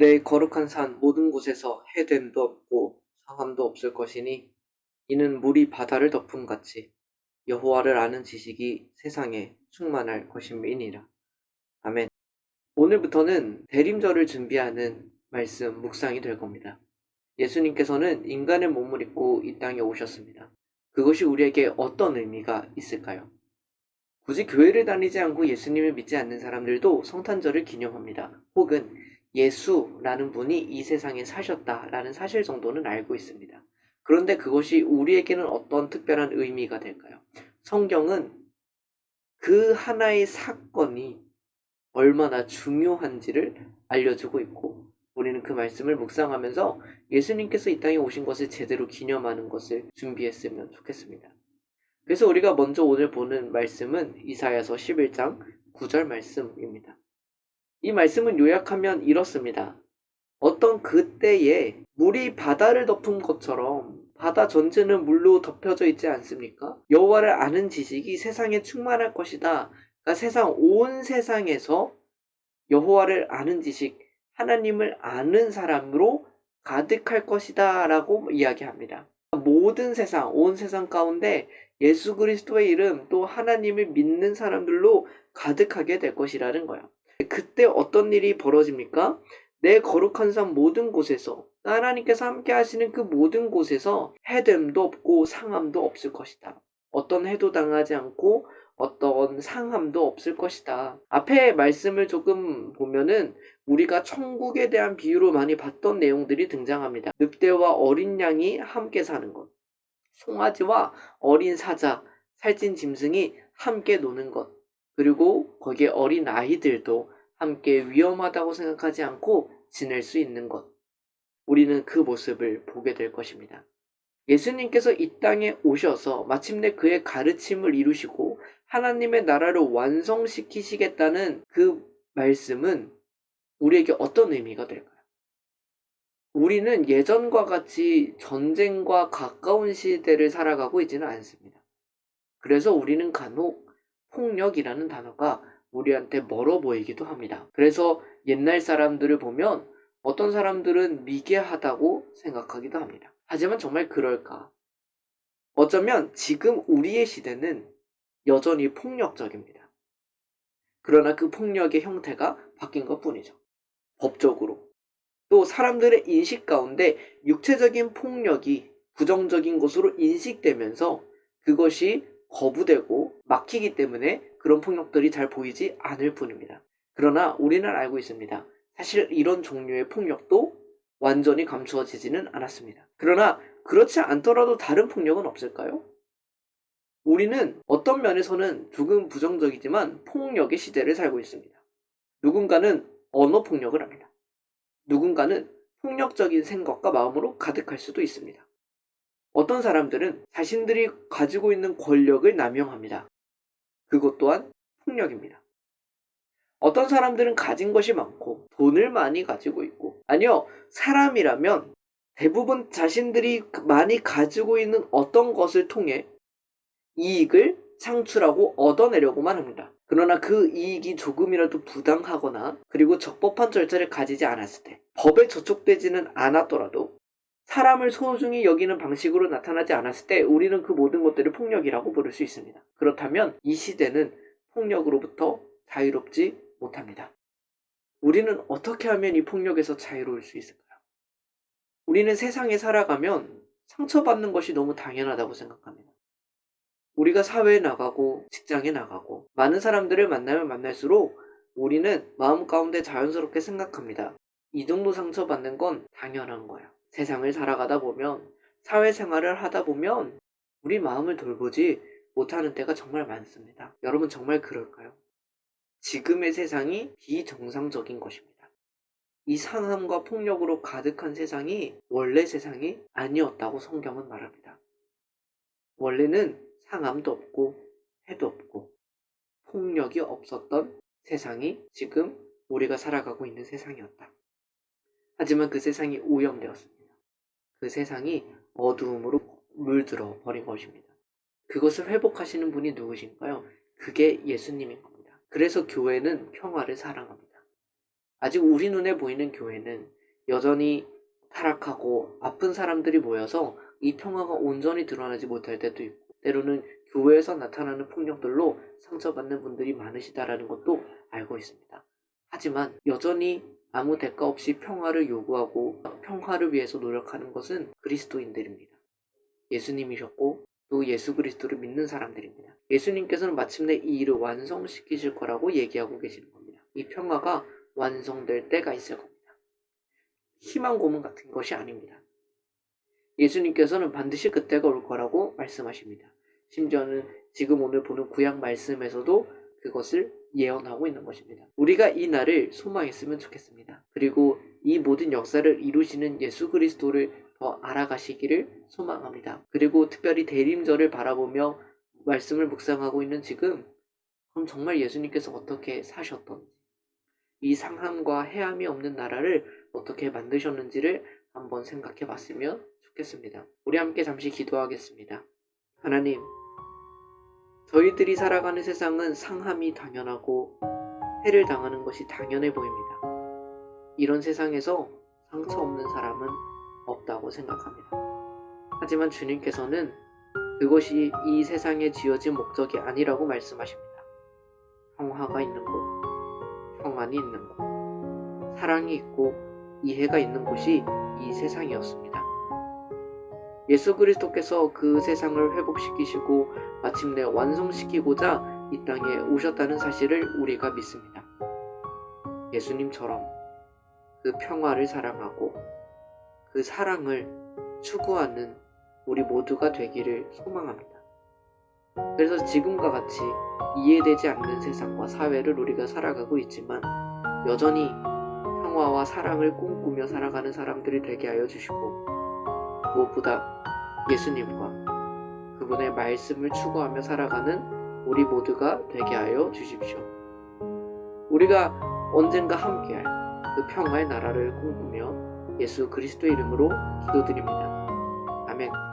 내 거룩한 산 모든 곳에서 해됨도 없고 상함도 없을 것이니 이는 물이 바다를 덮음 같이 여호와를 아는 지식이 세상에 충만할 것임이니라. 아멘. 오늘부터는 대림절을 준비하는 말씀 묵상이 될 겁니다. 예수님께서는 인간의 몸을 입고 이 땅에 오셨습니다. 그것이 우리에게 어떤 의미가 있을까요? 굳이 교회를 다니지 않고 예수님을 믿지 않는 사람들도 성탄절을 기념합니다. 혹은 예수라는 분이 이 세상에 사셨다라는 사실 정도는 알고 있습니다. 그런데 그것이 우리에게는 어떤 특별한 의미가 될까요? 성경은 그 하나의 사건이 얼마나 중요한지를 알려주고 있고 우리는 그 말씀을 묵상하면서 예수님께서 이 땅에 오신 것을 제대로 기념하는 것을 준비했으면 좋겠습니다. 그래서 우리가 먼저 오늘 보는 말씀은 이사야서 11장 9절 말씀입니다. 이 말씀은 요약하면 이렇습니다. 어떤 그때에 물이 바다를 덮은 것처럼 바다 전체는 물로 덮여져 있지 않습니까? 여호와를 아는 지식이 세상에 충만할 것이다. 그러니까 세상 온 세상에서 여호와를 아는 지식, 하나님을 아는 사람으로 가득할 것이다라고 이야기합니다. 모든 세상, 온 세상 가운데 예수 그리스도의 이름 또 하나님을 믿는 사람들로 가득하게 될 것이라는 거예요. 그때 어떤 일이 벌어집니까? 내 거룩한 산 모든 곳에서 하나님께서 함께 하시는 그 모든 곳에서 해됨도 없고 상함도 없을 것이다. 어떤 해도 당하지 않고 어떤 상함도 없을 것이다. 앞에 말씀을 조금 보면은 우리가 천국에 대한 비유로 많이 봤던 내용들이 등장합니다. 늑대와 어린 양이 함께 사는 것. 송아지와 어린 사자, 살찐 짐승이 함께 노는 것. 그리고 거기에 어린 아이들도 함께 위험하다고 생각하지 않고 지낼 수 있는 것. 우리는 그 모습을 보게 될 것입니다. 예수님께서 이 땅에 오셔서 마침내 그의 가르침을 이루시고 하나님의 나라를 완성시키시겠다는 그 말씀은 우리에게 어떤 의미가 될까요? 우리는 예전과 같이 전쟁과 가까운 시대를 살아가고 있지는 않습니다. 그래서 우리는 간혹 폭력이라는 단어가 우리한테 멀어 보이기도 합니다. 그래서 옛날 사람들을 보면 어떤 사람들은 미개하다고 생각하기도 합니다. 하지만 정말 그럴까? 어쩌면 지금 우리의 시대는 여전히 폭력적입니다. 그러나 그 폭력의 형태가 바뀐 것 뿐이죠. 법적으로. 또 사람들의 인식 가운데 육체적인 폭력이 부정적인 것으로 인식되면서 그것이 거부되고 막히기 때문에 그런 폭력들이 잘 보이지 않을 뿐입니다. 그러나 우리는 알고 있습니다. 사실 이런 종류의 폭력도 완전히 감추어지지는 않았습니다. 그러나 그렇지 않더라도 다른 폭력은 없을까요? 우리는 어떤 면에서는 조금 부정적이지만 폭력의 시대를 살고 있습니다. 누군가는 언어 폭력을 합니다. 누군가는 폭력적인 생각과 마음으로 가득할 수도 있습니다. 어떤 사람들은 자신들이 가지고 있는 권력을 남용합니다. 그것 또한 폭력입니다. 어떤 사람들은 가진 것이 많고 돈을 많이 가지고 있고 아니요 사람이라면 대부분 자신들이 많이 가지고 있는 어떤 것을 통해 이익을 창출하고 얻어내려고만 합니다. 그러나 그 이익이 조금이라도 부당하거나 그리고 적법한 절차를 가지지 않았을 때 법에 저촉되지는 않았더라도 사람을 소중히 여기는 방식으로 나타나지 않았을 때 우리는 그 모든 것들을 폭력이라고 부를 수 있습니다. 그렇다면 이 시대는 폭력으로부터 자유롭지 못합니다. 우리는 어떻게 하면 이 폭력에서 자유로울 수 있을까요? 우리는 세상에 살아가면 상처받는 것이 너무 당연하다고 생각합니다. 우리가 사회에 나가고 직장에 나가고 많은 사람들을 만나면 만날수록 우리는 마음 가운데 자연스럽게 생각합니다. 이 정도 상처받는 건 당연한 거야. 세상을 살아가다 보면 사회생활을 하다 보면 우리 마음을 돌보지 못하는 때가 정말 많습니다. 여러분 정말 그럴까요? 지금의 세상이 비정상적인 것입니다. 이 상함과 폭력으로 가득한 세상이 원래 세상이 아니었다고 성경은 말합니다. 원래는 상함도 없고 해도 없고 폭력이 없었던 세상이 지금 우리가 살아가고 있는 세상이었다. 하지만 그 세상이 오염되었습니다. 그 세상이 어두움으로 물들어 버린 것입니다. 그것을 회복하시는 분이 누구신가요? 그게 예수님인 겁니다. 그래서 교회는 평화를 사랑합니다. 아직 우리 눈에 보이는 교회는 여전히 타락하고 아픈 사람들이 모여서 이 평화가 온전히 드러나지 못할 때도 있고 때로는 교회에서 나타나는 폭력들로 상처받는 분들이 많으시다라는 것도 알고 있습니다. 하지만 여전히 아무 대가 없이 평화를 요구하고 평화를 위해서 노력하는 것은 그리스도인들입니다. 예수님이셨고 또 예수 그리스도를 믿는 사람들입니다. 예수님께서는 마침내 이 일을 완성시키실 거라고 얘기하고 계시는 겁니다. 이 평화가 완성될 때가 있을 겁니다. 희망 고문 같은 것이 아닙니다. 예수님께서는 반드시 그때가 올 거라고 말씀하십니다. 심지어는 지금 오늘 보는 구약 말씀에서도 그것을 예언하고 있는 것입니다. 우리가 이 날을 소망했으면 좋겠습니다. 그리고 이 모든 역사를 이루시는 예수 그리스도를 더 알아가시기를 소망합니다. 그리고 특별히 대림절을 바라보며 말씀을 묵상하고 있는 지금 그럼 정말 예수님께서 어떻게 사셨던지 이 상함과 해함이 없는 나라를 어떻게 만드셨는지를 한번 생각해 봤으면 좋겠습니다. 우리 함께 잠시 기도하겠습니다. 하나님, 저희들이 살아가는 세상은 상함이 당연하고 해를 당하는 것이 당연해 보입니다. 이런 세상에서 상처 없는 사람은 없다고 생각합니다. 하지만 주님께서는 그것이 이 세상에 지어진 목적이 아니라고 말씀하십니다. 평화가 있는 곳, 평안이 있는 곳, 사랑이 있고 이해가 있는 곳이 이 세상이었습니다. 예수 그리스도께서 그 세상을 회복시키시고 마침내 완성시키고자 이 땅에 오셨다는 사실을 우리가 믿습니다. 예수님처럼 그 평화를 사랑하고 그 사랑을 추구하는 우리 모두가 되기를 소망합니다. 그래서 지금과 같이 이해되지 않는 세상과 사회를 우리가 살아가고 있지만 여전히 평화와 사랑을 꿈꾸며 살아가는 사람들이 되게 하여 주시고 무엇보다 예수님과 그분의 말씀을 추구하며 살아가는 우리 모두가 되게 하여 주십시오. 우리가 언젠가 함께할 그 평화의 나라를 꿈꾸며 예수 그리스도의 이름으로 기도드립니다. 아멘.